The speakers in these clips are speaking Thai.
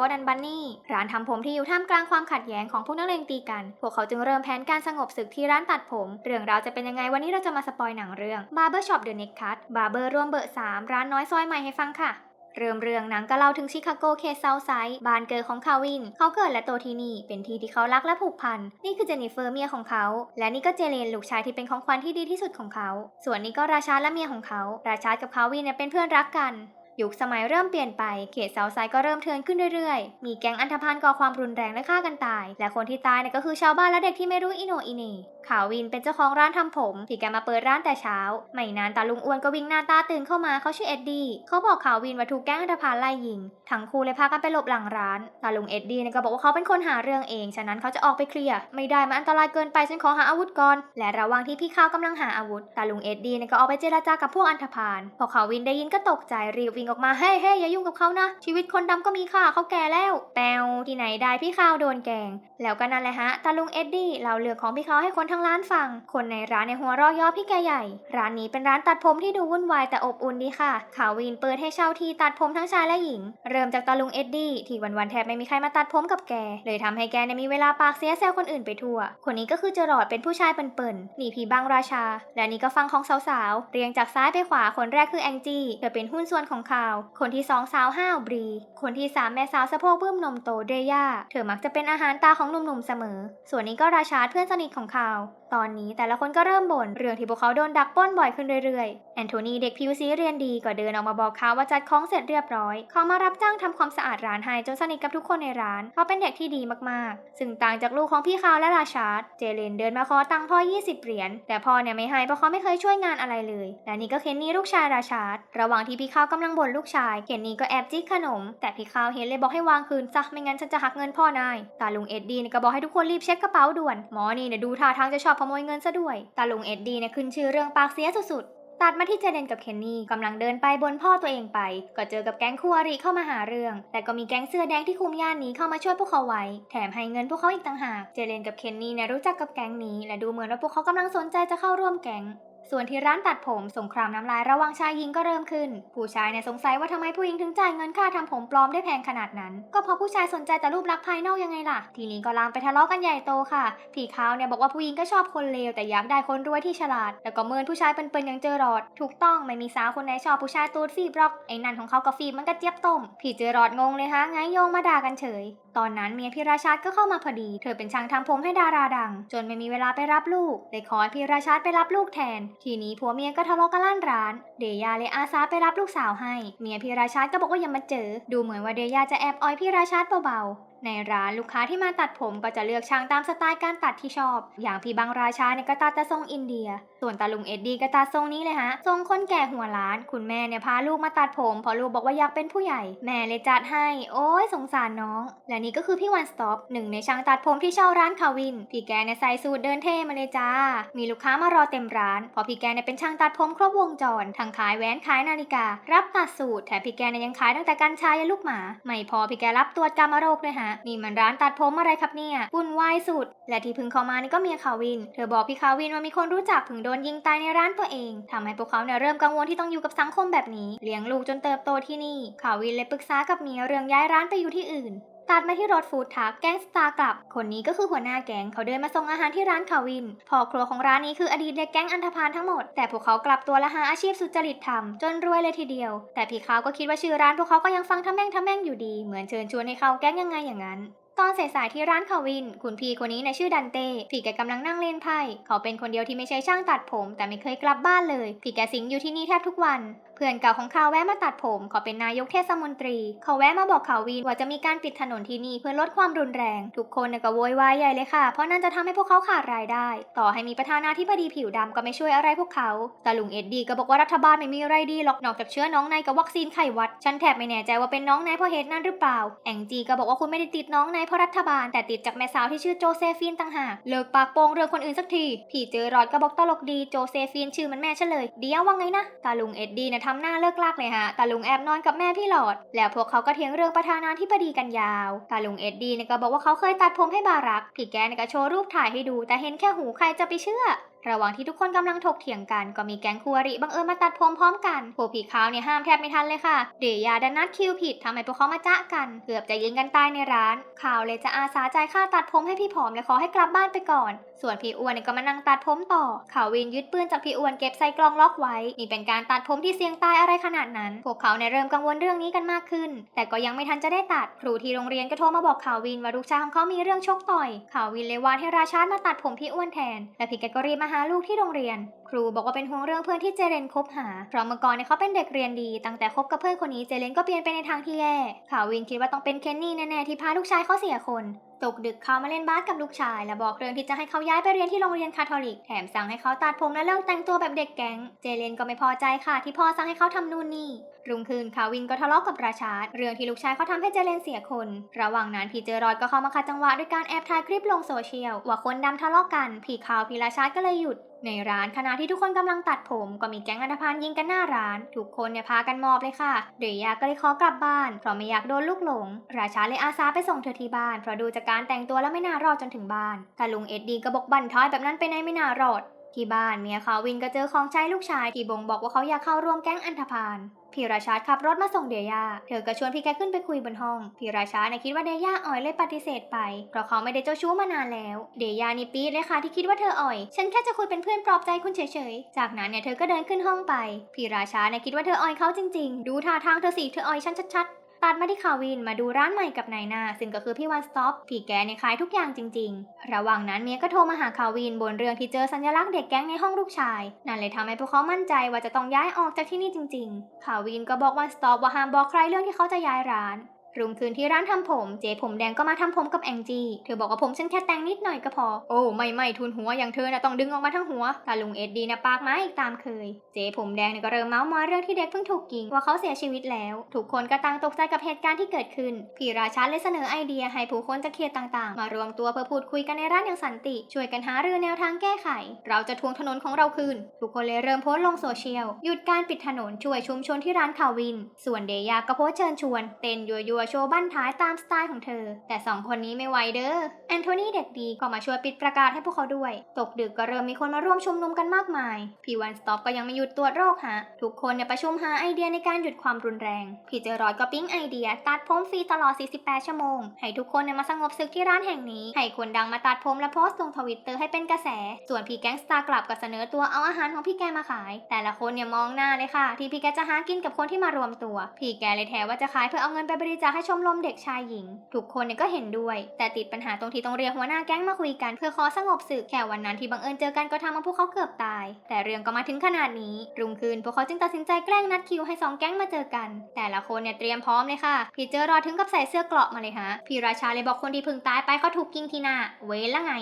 ก้ดันบันนี่ ร้านทำผมที่อยู่ท่ามกลางความขัดแย้งของพวกนักเลงตีกัน พวกเขาจึงเริ่มแผนการสงบศึกที่ร้านตัดผม เรื่องราวจะเป็นยังไงวันนี้เราจะมาสปอยหนังเรื่อง Barber Shop The Next Cut Barber ร่วมเบอร์3ร้านน้อยซอยใหม่ให้ฟังค่ะเริ่มเรื่องหนังก็เล่าถึงชิคาโกเคสเซาไซด์บ้านเกิดของคาวิน เขาเกิดและโตที่นี่ เป็นที่ที่เขารักและผูกพัน นี่คือเจนนิเฟอร์เมียของเขา และนี่ก็เจเลนลูกชายที่เป็นของขวัญที่ดีที่สุดของเขา ส่วนนี้ก็ราชาและเมียของเขา ราชากับคาวินเนี่ยเป็นเพื่อนรักกัน ยุคสมัยเริ่มเปลี่ยนไป เขตเซาไซก็เริ่มเทิร์นขึ้นเรื่อยๆ มีแก๊งอันธพาลก่อความรุนแรงและฆ่ากันตาย และคนที่ตายเนี่ยก็คือชาวบ้านและเด็กที่ไม่รู้อิโนอิเหน่าววินเป็นเจ้าของร้านทำผมที่แกมาเปิดร้านแต่เช้า ไม่นานตาลุงอ้วนก็วิ่งหน้าตาตื่นเข้ามาเขาชื่อเอ็ดดี้เขาบอกข่าววินว่าถูกแก๊งอันธพาลไล่ยิง ทั้งคู่เลยพากันไปหลบหลังร้าน ตาลุงเอ็ดดี้เนี่ยก็บอกว่าเขาเป็นคนหาเรื่องเอง ฉะนั้นเขาจะออกไปเคลียร์ ไม่ได้มันอันตรายเกินไปฉันขอหาอาวุธก่อน และระหว่างที่พี่ข้าวกำลังหาอาวุธ ตาลุงเอ็ดดี้เนี่ยก็ออกไปเจรจากับพวกอันธพาล พอขาววินได้ยินก็ตกใจรีบวิ่งออกมาเฮ้เฮ้อย่ายุ่งกับเขานะ ชีวิตคนดำก็มีค่าเขาแก่แล้ว แปวที่ไหนได้พี่ข้าวโดนแกง แล้วก็นั่นแหละฮะตาลุงเอ็ดดี้เล่าเรื่องของพี่เขาให้คนทั้งร้านฟัง คนในร้านในหัวรอยย่อพี่แกใหญ่ ร้านนี้เป็นร้านตัดผมที่ดูวุ่นวายแต่อบอุ่นดีค่ะขาววินเปิดให้เช่าที่ตัดผมทั้งชายและหญิง เริ่มจากตาลุงเอ็ดดี้ที่วันๆแทบไม่มีใครมาตัดผมกับแก เลยทำให้แกเนี่ยมีเวลาปากเสียแซวคนอื่นไปทั่ว คนนี้ก็คือเจอรอดเป็นผู้ชายเปิ่นๆนี่พี่บังราชา และนี่ก็ฟังของสาวๆเรียงจากซ้ายไปขวาคนแรกคือแองจี้เธอเป็นหุ้นส่วนของข่าว คนที่สองสาวห้าวบรี คนที่สามแม่สาวสะโพกบื้มนมโตเดย่า เธอมักจะเป็นอาหารตาของหนุ่มๆเสมอ ส่วนนี้ก็ราชาเพื่อนสนิทของข่าว ตอนนี้แต่ละคนก็เริ่มบ่นเรื่องที่พวกเขาโดนดักป้นบ่อยขึ้นเรื่อยๆ อนโทนีเด็กผิวสีเรียนดีก็เดินออกมาบอกเขาว่าจัดของเสร็จเรียบร้อยเขามารับจ้างทำความสะอาดร้านให้จนสนิทกับทุกคนในร้านเขาเป็นเด็กที่ดีมากๆ ซึ่งต่างจากลูกของพี่เขาและราชาร์ดเจเลนเดินมาขอตังค์พ่อ 20 เหรียญแต่พ่อเนี่ยไม่ให้เพราะเขาไม่เคยช่วยงานอะไรเลย และนี่ก็เคนนี่ลูกชายราชาร์ดระหว่างที่พี่เขากำลังบ่นลูกชายเคนนี่ก็แอบจิกขนม แต่พี่เขาเห็นเลยบอกให้วางคืนซะไม่งั้นฉันจะหักเงินพ่อนายตาลุงเอ็ดดี้ก็บอกให้ทุกคนรีบเช็คกระเป๋าด่วนหมอนี่เนี่ยดูท่าทางจะชอบขโมยเงินซะด้วยตาลุงเอ็ดดี้เนี่ยขึ้นชื่อเรื่องปากเสียสุดๆ ตัดมาที่เจเดนกับเคนนี่กำลังเดินไปบนพ่อตัวเองไป ก็เจอกับแก๊งคู่อริเข้ามาหาเรื่อง แต่ก็มีแก๊งเสื้อแดงที่คุมย่านนี้เข้ามาช่วยพวกเขาไว้ แถมให้เงินพวกเขาอีกต่างหาก เจเดนกับเคนนี่เนี่ยรู้จักกับแก๊งนี้และดูเหมือนว่าพวกเขากำลังสนใจจะเข้าร่วมแก๊ง ส่วนที่ร้านตัดผมสงครามน้ำลายระว่างชายหญิงก็เริ่มขึ้น ผู้ชายเนี่ยสงสัยว่าทำไมผู้หญิงถึงจ่ายเงินค่าทำผมปลอมได้แพงขนาดนั้น ก็เพราะผู้ชายสนใจแต่รูปลักษณ์ภายนอกยังไงล่ะ ทีนี้ก็ลามไปทะเลาะกันใหญ่โตค่ะ ผีขาวเนี่ยบอกว่าผู้หญิงก็ชอบคนเลวแต่อยากได้คนรวยที่ฉลาด แล้วก็เมินผู้ชายเป็นๆอย่างเจอรอด ถูกต้องไม่มีสาวคนไหนชอบผู้ชายตูดฟีบหรอกไอ้นั่นของเขากับฟีบมันก็เจี๊ยบต้มผีเจอรอดงงเลยฮะไงโยงมาด่ากันเฉย ตอนนั้นเมียพี่ราชาดก็เข้ามาพอดี เธอเป็นช่างทำผมให้ดาราดัง จนไม่มีเวลาไปรับลูกเลยขอให้พี่ราชาไปรับลูกแทนทีนี้ผัวเมียก็ทะเลาะกันลั่นร้าน เดยาเลยอาสาไปรับลูกสาวให้ เมียพี่ราชาดก็บอกว่าอย่ามาเจอ ดูเหมือนว่าเดยาจะแอบออยพี่ราชาดเบาๆ ในร้านลูกค้าที่มาตัดผมก็จะเลือกช่างตามสไตล์การตัดที่ชอบ อย่างพี่บังราชาเนี่ยก็ตัดแต่ทรงอินเดีย ส่วนตาลุงเอ็ดดี้ก็ตัดทรงนี้เลยฮะ ทรงคนแก่หัวล้าน คุณแม่เนี่ยพาลูกมาตัดผมเพอลูกบอกว่าอยากเป็นผู้ใหญ่ แม่เลยจัดให้ โอ้ยสงสารน้อง และนี่ก็คือพี่วันสต็อปหนึ่งในช่างตัดผมที่เช่าร้านคาวิน พี่แกเนี่ยใส่สูทเดินเท่มาเลยจ้า มีลูกค้ามารอเต็มร้านเพอพี่แกเนี่ยเป็นช่างตัดผมครบวงจร ทั้งขายแหวนขายนาฬิกา รับตัดสูตรแถมพี่แกเนี่ยยังขายตั้งแต่กัญชายันลูกหมา ไม่พอพี่แกรับตรวจกรรมโรคด้วยฮะนี่มันร้านตัดผมอะไรครับเนี่ยวุ่นวายสุด และที่พึ่งเข้ามานี่ก็เมียคาวิน เธอบอกพี่คาวินว่ามีคนรู้จักพึ่งโดนยิงตายในร้านตัวเองทำให้พวกเขาเนี่ยเริ่มกังวลที่ต้องอยู่กับสังคมแบบนี้ เลี้ยงลูกจนเติบโตที่นี่คาวินเลยปรึกษากับเมียเรื่องย้ายร้านไปอยู่ที่อื่น ตัดมาที่รถฟู้ดทักแก๊งสตาร์กลับ คนนี้ก็คือหัวหน้าแก๊งเขาเดินมาส่งอาหารที่ร้านคาวินพ่อครัวของร้านนี้คืออดีตเด็กแก๊งอันธพาลทั้งหมด แต่พวกเขากลับตัวและหาอาชีพสุจริตทำจนรวยเลยทีเดียว แต่พี่เขาก็คิดว่าชื่อร้านพวกเขาก็ยังฟังทำแม่งทำแม่งอยู่ดีเหมือนเชิญชวนให้เข้าแก๊งยังไงอย่างนั้นตอนสายๆที่ร้านคาวิน คุณพี่คนนี้ในชื่อดันเต้ พี่แกกำลังนั่งเล่นไพ่ เขาเป็นคนเดียวที่ไม่ใช่ช่างตัดผม แต่ไม่เคยกลับบ้านเลย พี่แกสิงอยู่ที่นี่แทบทุกวัน พื่อนเก่าของเขาแวะมาตัดผมขาเป็นนายกเทศมนตรี เขาแวะมาบอกเขาววินว่าจะมีการปิดถนนที่นี่เพื่อลดความรุนแรง ทุกคนก็โวยวายใหญ่เลยค่ะ เพราะนั่นจะทำให้พวกเขาขาดรายได้ ต่อให้มีประธานาธิบดีผิวดำก็ไม่ช่วยอะไรพวกเขาแต่ลุงเอ็ดดี้ก็บอกว่ารัฐบาลไม่มีอะไรดีหรอกนอกจากเชื้อน้องในกับวัคซีนไข้หวัด ฉันแทบไม่แน่ใจว่าเป็นน้องในเพราะเหตุนั้นหรือเปล่า แองจีก็บอกว่าคุณไม่ได้ติดน้องในเพราะรัฐบาล แต่ติดจากแม่สาวที่ชื่อโจเซฟีนต่างหากเลิกปากโปงเรื่องคนอื่นสักทีพี่เจอรอดก็บอกตลกดีโจเซฟีนชื่อมันแม่ฉันเลยเดี๋ยวว่าไงนะตาลุงเอ็ดดี้เนี่ยททำหน้าเลิกลากเลยฮะตาลุงแอบนอนกับแม่พี่หลอด แล้วพวกเขาก็เถียงเรื่องประธานาธิบดีกันยาวตาลุงเอ็ดดี้เนี่ยก็บอกว่าเขาเคยตัดผมให้บารัก พี่แกเนี่ยก็โชว์รูปถ่ายให้ดู แต่เห็นแค่หูใครจะไปเชื่อ ระหว่างที่ทุกคนกำลังถกเถียงกันก็มีแก๊งคู่อริบังเอิญมาตัดผมพร้อมกันพวกผีขาวเนี่ยห้ามแทบไม่ทันเลยค่ะ เดียาดันนัดคิวผิดทำให้พวกเขามาจ๊ะกัน เกือบจะยิงกันตายในร้านข่าวเลยจะอาสาจ่ายค่าตัดผมให้พี่ผอมและขอให้กลับบ้านไปก่อน ส่วนพี่อ้วนเนี่ยก็มานั่งตัดผมต่อข่าววินยึดปืนจากพี่อ้วนเก็บใส่กล่องล็อกไว้ นี่เป็นการตัดผมที่เสี่ยงตายอะไรขนาดนั้น พวกเขาเนี่ยเริ่มกังวลเรื่องนี้กันมากขึ้น แต่ก็ยังไม่ทันจะได้ตัด ครูที่โรงเรียนก็โทรมาบอกข่าววินว่าลูกชายของเขามีเรื่องชกต่อยข่าววินเลยวานให้ราชาดมาตัดผมพี่อ้วนแทน และพี่แกก็รีบมาหาลูกที่โรงเรียน ครูบอกว่าเป็นห่วงเรื่องเพื่อนที่เจเรนคบหา เพราะเมื่อก่อนเนี่ยเขาเป็นเด็กเรียนดี ตั้งแต่คบกับเพื่อนคนนี้เจเรนก็เปลี่ยนไปในทางที่แย่ข่าววินคิดว่าต้องเป็นเคนนี่แน่ๆที่พาลูกชายเขาเสียคนตกดึกเขามาเล่นบาสกับลูกชาย และบอกเรื่องที่จะให้เขาย้ายไปเรียนที่โรงเรียนคาทอลิก แถมสั่งให้เขาตัดผมและเลิกแต่งตัวแบบเด็กแก๊ง เจเลนก็ไม่พอใจค่ะที่พ่อสั่งให้เขาทำนู่นนี่ รุ่งขึ้นคาวินก็ทะเลาะกับราชาร์ดเรื่องที่ลูกชายเขาทำให้เจเลนเสียคน ระหว่างนั้นพี่เจอรอดก็เข้ามาขัดจังหวะด้วยการแอบถ่ายคลิปลงโซเชียลว่าคนดำทะเลาะกันพี่ขาวพี่ราชาร์ดก็เลยหยุด ในร้านขณะที่ทุกคนกำลังตัดผมก็มีแก๊งอันธพาลยิงกันหน้าร้าน ทุกคนเนี่ยพากันมอบเลยค่ะเดียาก็เลยขอกลับบ้านเพราะไม่อยากโดนลูกหลง ราชาเลยอาสาไปส่งเธอที่บ้านเพราะดูจากการแต่งตัวแล้วไม่น่ารอดจนถึงบ้านแต่ลุงเอ็ดดี้ก็บอกบั่นท้อยแบบนั้นไปไหนไม่น่ารอดที่บ้านเมียเขาวินก็เจอของใช้ลูกชายที่บ่งบอกว่าเขาอยากเข้าร่วมแก๊งอันธพาล พี่ราชาร์ดขับรถมาส่งเดียาเธอก็ชวนพี่แกขึ้นไปคุยบนห้อง พี่ราชาร์ดเนี่ยคิดว่าเดียาอ่อยเลยปฏิเสธไป เพราะเขาไม่ได้เจ้าชู้มานานแล้ว เดียานี่ปี๊ดเลยค่ะที่คิดว่าเธออ่อย ฉันแค่จะคุยเป็นเพื่อนปลอบใจคุณเฉยๆ จากนั้นเนี่ยเธอก็เดินขึ้นห้องไป พี่ราชาร์ดเนี่ยคิดว่าเธออ่อยเขาจริงๆ ดูท่าทางเธอสิเธออ่อยฉันชัดๆ ตัดมาที่คาวินมาดูร้านใหม่กับนายหนาซึ่งก็คือพี่วันสต็อปที่แกเนี่ยขายทุกอย่างจริง ๆ ระหว่างนั้นเมียก็โทรมาหาคาวินบนเรื่องที่เจอสัญลักษณ์เด็กแก๊งในห้องลูกชาย นั่นเลยทำให้พวกเขามั่นใจว่าจะต้องย้ายออกจากที่นี่จริง ๆ คาวินก็บอกวันสต็อปว่าห้ามบอกใครเรื่องที่เขาจะย้ายร้าน รุ่งคืนที่ร้านทำผม เจผมแดงก็มาทำผมกับแองจี้ เธอบอกว่าผมฉันแค่แต่งนิดหน่อยก็พอ โอ้ไม่ไม่ทุนหัวอย่างเธอนะต้องดึงออกมาทั้งหัวแต่ลุงเอ็ดดีนะปากไม้อีกตามเคย เจผมแดงเนี่ยก็เริ่มเมาส์มอยเรื่องที่เด็กเพิ่งถูกยิงว่าเขาเสียชีวิตแล้ว ทุกคนก็ต่างตกใจกับเหตุการณ์ที่เกิดขึ้นพี่ราชาเลยเสนอไอเดียให้ผู้คนจากเขตต่างๆ มารวมตัวเพื่อพูดคุยกันในร้านอย่างสันติ ช่วยกันหาเรือแนวทางแก้ไข เราจะทวงถนนของเราคืน ทุกคนเลยเริ่มโพสต์ลงโซเชียล หยุดการปิดถนนช่วยชุมชนที่ร้านคาวิน ส่วนเดยาก็โพสเชิญชวนเต้นยัวโชว์บั้นท้ายตามสไตล์ของเธอ แต่สองคนนี้ไม่ไหวเด้อแอนโทนีเด็กดีก็มาช่วยปิดประกาศให้พวกเขาด้วย ตกดึกก็เริ่มมีคนมาร่วมชุมนุมกันมากมายพี่วันสต็อปก็ยังไม่หยุดตรวจโรคฮะ ทุกคนเนี่ยประชุมหาไอเดียในการหยุดความรุนแรงพี่เจอรอยก็ปิ๊งไอเดีย ตัดผมฟรีตลอด 48 ชั่วโมง ให้ทุกคนเนี่ยมาสงบศึกที่ร้านแห่งนี้ ให้คนดังมาตัดผมและโพสต์ลงทวิตเตอร์ให้เป็นกระแส ส่วนพี่แก๊งสตาร์กลับก็เสนอตัวเอาอาหารของพี่แกมาขาย แต่ละคนเนี่ยมองหน้าเลยค่ะ ที่พี่แกจะหากินกับคนที่มารวมตัว พี่แกเลยแถว่าจะขายเพื่อเอาเงินไปบริจาคให้ชมรมเด็กชายหญิง ทุกคนเนี่ยก็เห็นด้วย แต่ติดปัญหาตรงที่ต้องเรียกหัวหน้าแก๊งมาคุยกันเพื่อขอสงบศึกแค่วันนั้นที่บังเอิญเจอกันก็ทำให้พวกเขาเกือบตาย แต่เรื่องก็มาถึงขนาดนี้ รุ่งคืนพวกเขาจึงตัดสินใจแกล้งนัดคิวให้สองแก๊งมาเจอกัน แต่ละคนเนี่ยเตรียมพร้อมเลยค่ะ พี่เจอรอถึงกับใส่เสื้อเกราะมาเลยฮะ พี่ราชาเลยบอกคนที่พึ่งตายไปเขาถูกยิงที่หน้า เว้นละไง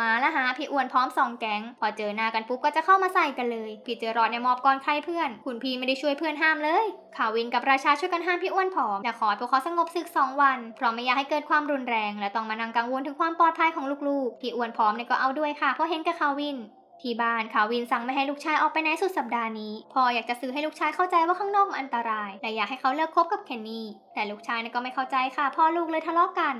มาแล้วฮะพี่อ้วนพร้อมสองแก๊ง พอเจอหน้ากันปุ๊บก็จะเข้ามาใส่กันเลย พี่เจอรอดในมอบก่อนใครเพื่อน คุณพี่ไม่ได้ช่วยเพื่อนห้ามเลย ข่าววินกับราชาช่วยกันห้ามพี่อ้วนผอมแต่ขอให้พวกเขาสงบศึกสองวัน เพราะไม่อยากให้เกิดความรุนแรง และต้องมานั่งกังวลถึงความปลอดภัยของลูกๆ พี่อ้วนพร้อมเนี่ยก็เอาด้วยค่ะเพราะเห็นกับคาววินที่บ้านคาววินสั่งไม่ให้ลูกชายออกไปไหนสุดสัปดาห์นี้พ่ออยากจะซื้อให้ลูกชายเข้าใจว่าข้างนอกมันอันตรายและอยากให้เขาเลิกคบกับเคนนี่ แต่ลูกชายก็ไม่เข้าใจค่ะ พ่อลูกเลยทะเลาะกัน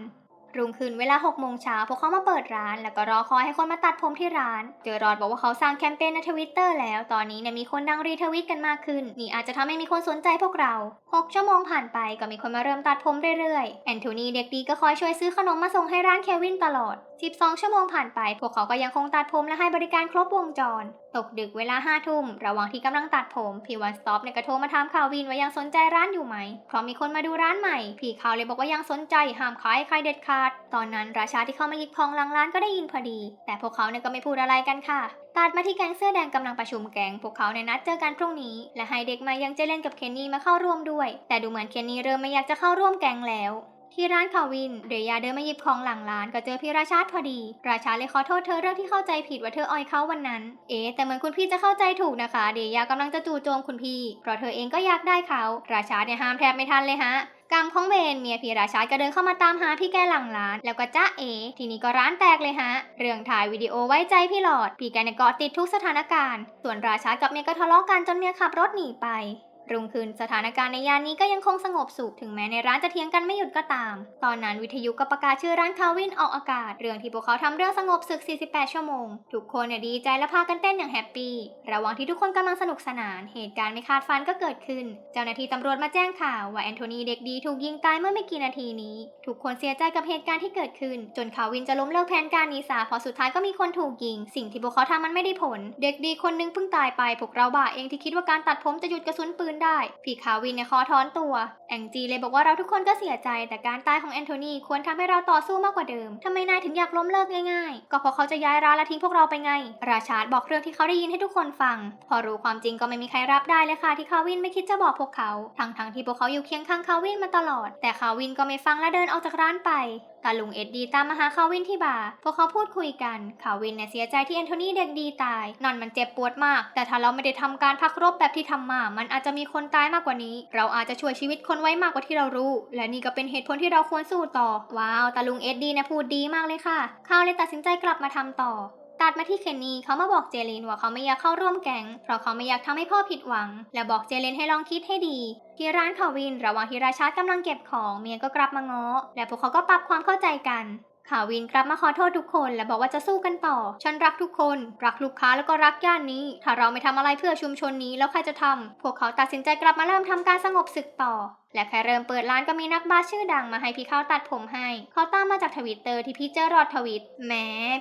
รุ่งขึ้นเวลา6โมงเช้าพวกเขามาเปิดร้าน แล้วก็รอคอยให้คนมาตัดผมที่ร้าน เจอรอดบอกว่าเขาสร้างแคมเปญในทวิตเตอร์แล้ว ตอนนี้เนี่ยมีคนดังรีทวิตกันมากขึ้น นี่อาจจะทำให้มีคนสนใจพวกเรา 6 ชั่วโมงผ่านไปก็มีคนมาเริ่มตัดผมเรื่อยๆ แอนโทนีเด็กดีก็คอยช่วยซื้อขนมมาส่งให้ร้านเควินตลอด12 ชั่วโมงผ่านไป พวกเขาก็ยังคงตัดผมและให้บริการครบวงจร ตกดึกเวลาห้าทุ่ม ระหว่างที่กำลังตัดผม พี่วันสต็อปเนี่ยก็โทรมาถามข่าววินว่ายังสนใจร้านอยู่ไหม เพราะมีคนมาดูร้านใหม่ พี่เขาเลยบอกว่ายังสนใจ ห้ามขายให้ใครเด็ดขาด ตอนนั้นราชาที่เข้ามาหยิบของหลังร้านก็ได้ยินพอดี แต่พวกเขาเนี่ยก็ไม่พูดอะไรกันค่ะ ตัดมาที่แก๊งเสื้อแดงกำลังประชุมแก๊ง พวกเขาเนี่ยนัดเจอกันพรุ่งนี้ และให้เด็กมายังเจเลนกับเคนนี่มาเข้าร่วมด้วย แต่ดูเหมือนเคนนี่เริ่มไม่อยากจะเข้าร่วมแก๊งแล้ว ที่ร้านคาวินเรยาเดินมาหยิบของหลังร้านก็เจอพี่ราชาพอดี ราชาเลยขอโทษเธอเรื่องที่เข้าใจผิดว่าเธออ่อยเขาวันนั้น เอ๊แต่เหมือนคุณพี่จะเข้าใจถูกนะคะ เดียากำลังจะจู่โจมคุณพี่ เพราะเธอเองก็อยากได้เขา ราชาเนี่ยห้ามแทบไม่ทันเลยฮะกรรมของเวนเมียพีราชาก็เดินเข้ามาตามหาพี่แกหลังร้าน แล้วก็จ้าเอ ทีนี้ก็ร้านแตกเลยฮะ เรื่องถ่ายวิดีโอไว้ใจพี่หลอด พี่แกเนี่ยเกาะติดทุกสถานการณ์ ส่วนราชากับเมียก็ทะเลาะกันจนเมียขับรถหนีไป รุ่งขึ้นสถานการณ์ในย่านนี้ก็ยังคงสงบสุขถึงแม้ในร้านจะเถียงกันไม่หยุดก็ตาม ตอนนั้นวิทยุก็ประกาศชื่อร้านคาวินออกอากาศ เรื่องที่พวกเขาทำเรื่องสงบศึก 48 ชั่วโมง ทุกคนเนี่ยดีใจและพากันเต้นอย่างแฮปปี้ ระหว่างที่ทุกคนกำลังสนุกสนาน เหตุการณ์ไม่คาดฝันก็เกิดขึ้น เจ้าหน้าที่ตำรวจมาแจ้งข่าวว่าแอนโทนีเด็กดีถูกยิงตายเมื่อไม่กี่นาทีนี้ ทุกคนเสียใจกับเหตุการณ์ที่เกิดขึ้น จนคาวินจะล้มเลิกแผนการนี้ซะเพราะสุดท้ายก็มีคนถูกยิง สิ่งที่พวกเขาทำมันไม่ได้ผล เด็กดีคนนึงเพิ่งตายไปพวกเราบ้าเองที่คิดว่าการตัดผมจะหยุดกระสุนปืนได้พี่คาวินเนี่ยขอถอนตัว แองจีเลยบอกว่าเราทุกคนก็เสียใจ แต่การตายของแอนโทนีควรทำให้เราต่อสู้มากกว่าเดิมทำไมนายถึงอยากล้มเลิกง่ายๆ ก็เพราะเขาจะย้ายร้านและทิ้งพวกเราไปไง ราชาร์ดบอกเรื่องที่เขาได้ยินให้ทุกคนฟัง พอรู้ความจริงก็ไม่มีใครรับได้เลยค่ะที่คาวินไม่คิดจะบอกพวกเขา ทั้งๆที่พวกเขาอยู่เคียงข้างคาวินมาตลอด แต่คาวินก็ไม่ฟังและเดินออกจากร้านไป ตาลุงเอ็ดดีตามมาหาคาวินที่บาร์พวกเขาพูดคุยกันคาวินเนี่ยเสียใจที่แอนโทนีเด็กดีตาย นอนมันเจ็บปวดมาก แต่ถ้าเราไม่ได้ทำการพักรบแบบที่ทำมา มันอาจจะมีคนตายมากกว่านี้ เราอาจจะช่วยชีวิตคนไว้มากกว่าที่เรารู้ และนี่ก็เป็นเหตุผลที่เราควรสู้ต่อ ว้าวตาลุงเอ็ดดีเนี่ยพูดดีมากเลยค่ะเขาเลยตัดสินใจกลับมาทำต่อ ตัดมาที่เคนนี่เขามาบอกเจลินว่าเขาไม่อยากเข้าร่วมแก๊งเพราะเขาไม่อยากทำให้พ่อผิดหวัง และบอกเจลินให้ลองคิดให้ดี ที่ร้านคาวินระหว่างที่ราชาร์ดกำลังเก็บของเมียก็กลับมาง้อและพวกเขาก็ปรับความเข้าใจกันคาวินกลับมาขอโทษทุกคน และบอกว่าจะสู้กันต่อ ฉันรักทุกคน รักลูกค้าแล้วก็รักย่านนี้ ถ้าเราไม่ทำอะไรเพื่อชุมชนนี้แล้วใครจะทำพวกเขาตัดสินใจกลับมาเริ่มทำการสงบศึกต่อและแค่เริ่มเปิดร้านก็มีนักบาสชื่อดังมาให้พี่เข้าตัดผมให้ เขาตามมาจากทวิตเตอร์ที่พี่เจอรอดทวิตแหม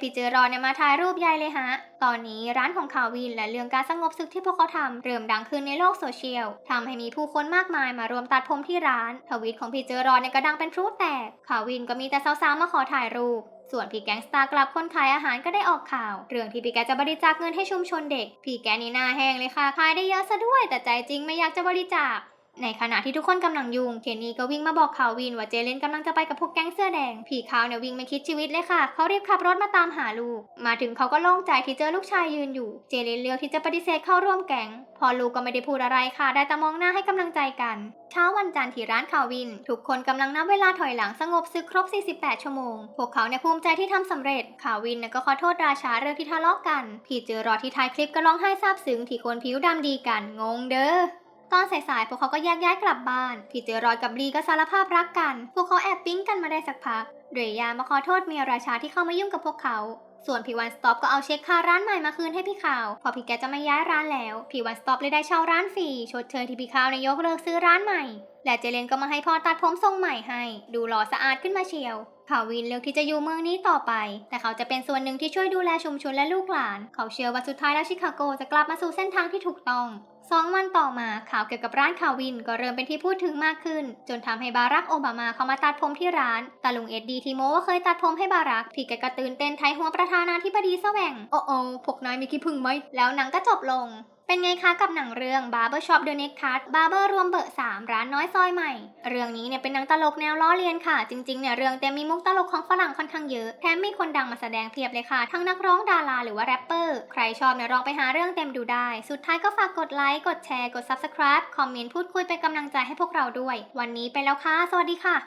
พี่เจอรอดเนี่ยมาถ่ายรูปใหญ่เลยฮะ ตอนนี้ร้านของคาวินและเรื่องการสงบศึกที่พวกเขาทำเริ่มดังขึ้นในโลกโซเชียลทำให้มีผู้คนมากมายมารวมตัดผมที่ร้าน ทวิตของพี่เจอรอดเนี่ยก็ดังเป็นพลุแตกคาวินก็มีแต่สาวๆมาขอถ่ายรูปส่วนพี่แก๊งสตาร์กลับคนขายอาหารก็ได้ออกข่าว เรื่องที่พี่แกจะบริจาคเงินให้ชุมชนเด็ก พี่แกนี่หน้าแห้งเลยค่ะขายได้เยอะซะด้วย แต่ใจจริงไม่อยากจะบริจาค ในขณะที่ทุกคนกำลังยุ่งเคนนี่ก็วิ่งมาบอกข่าววินว่าเจเลนกำลังจะไปกับพวกแก๊งเสื้อแดง ผีขาวเนี่ยวิ่งไม่คิดชีวิตเลยค่ะ เขารีบขับรถมาตามหาลูก มาถึงเขาก็โล่งใจที่เจอลูกชายยืนอยู่ เจเลนเลือกที่จะปฏิเสธเข้าร่วมแก๊ง พอลูกก็ไม่ได้พูดอะไรค่ะ ได้แต่มองหน้าให้กำลังใจกัน เช้าวันจันทร์ที่ร้านข่าววิน ทุกคนกำลังนับเวลาถอยหลังสงบศึกครบ 48 ชั่วโมง พวกเขาเนี่ยภูมิใจที่ทำสำเร็จ ข่าววินเนี่ยก็ขอโทษราชาเรื่องที่ทะเลาะกันพี่เจอรอที่ถ่ายคลิปก็ร้องไห้ซาบซึ้งที่คนผิวดำดีกัน งงเด้อ ตอนสายๆพวกเขาก็แยกย้ายกลับบ้าน พี่เจอรอยกับลีก็สารภาพรักกัน พวกเขาแอบปิ๊งกันมาได้สักพัก เรยามาขอโทษเมียราชาที่เข้ามายุ่งกับพวกเขา ส่วนพี่วันสต็อปก็เอาเช็คค่าร้านใหม่มาคืนให้พี่ขาว พอพี่แกจะไม่ย้ายร้านแล้ว พี่วันสต็อปเลยได้เช่าร้านฟรี ชดเชยที่พี่ขาวในยกเลิกซื้อร้านใหม่ และเจเลนก็มาให้พ่อตัดผมทรงใหม่ให้ ดูหล่อสะอาดขึ้นมาเชียวข่าววินเลือกที่จะอยู่เมืองนี้ต่อไป แต่เขาจะเป็นส่วนหนึ่งที่ช่วยดูแลชุมชนและลูกหลาน เขาเชื่อว่าสุดท้ายแล้วชิคาโกจะกลับมาสู่เส้นทางที่ถูกต้อง สองวันต่อมาข่าวเกี่ยวกับร้านคาวินก็เริ่มเป็นที่พูดถึงมากขึ้น จนทำให้บารักโอบามาเข้ามาตัดผมที่ร้านตาลุงเอ็ดดีทีโมว่าเคยตัดผมให้บารักพี่แกก็ตื่นเต้นไทยหัวประธานาธิบดีแสวง โอ้โอพวกนายมีขี้พึ่งไหมแล้วหนังก็จบลง เป็นไงคะกับหนังเรื่อง Barber Shop The Next Cut Barber รวมเบอร์3ร้านน้อยซอยใหม่ เรื่องนี้เนี่ยเป็นหนังตลกแนวล้อเลียนค่ะ จริงๆเนี่ยเรื่องเต็มมีมุกตลกของฝรั่งค่อนข้างเยอะ แถมมีคนดังมาแสดงเพียบเลยค่ะ ทั้งนักร้องดาราหรือว่าแรปเปอร์ ใครชอบเนี่ยลองไปหาเรื่องเต็มดูได้ สุดท้ายก็ฝากกดไลค์ กดแชร์ กด Subscribe คอมเมนต์พูดคุยเป็นกำลังใจให้พวกเราด้วย วันนี้ไปแล้วค่ะ สวัสดีค่ะ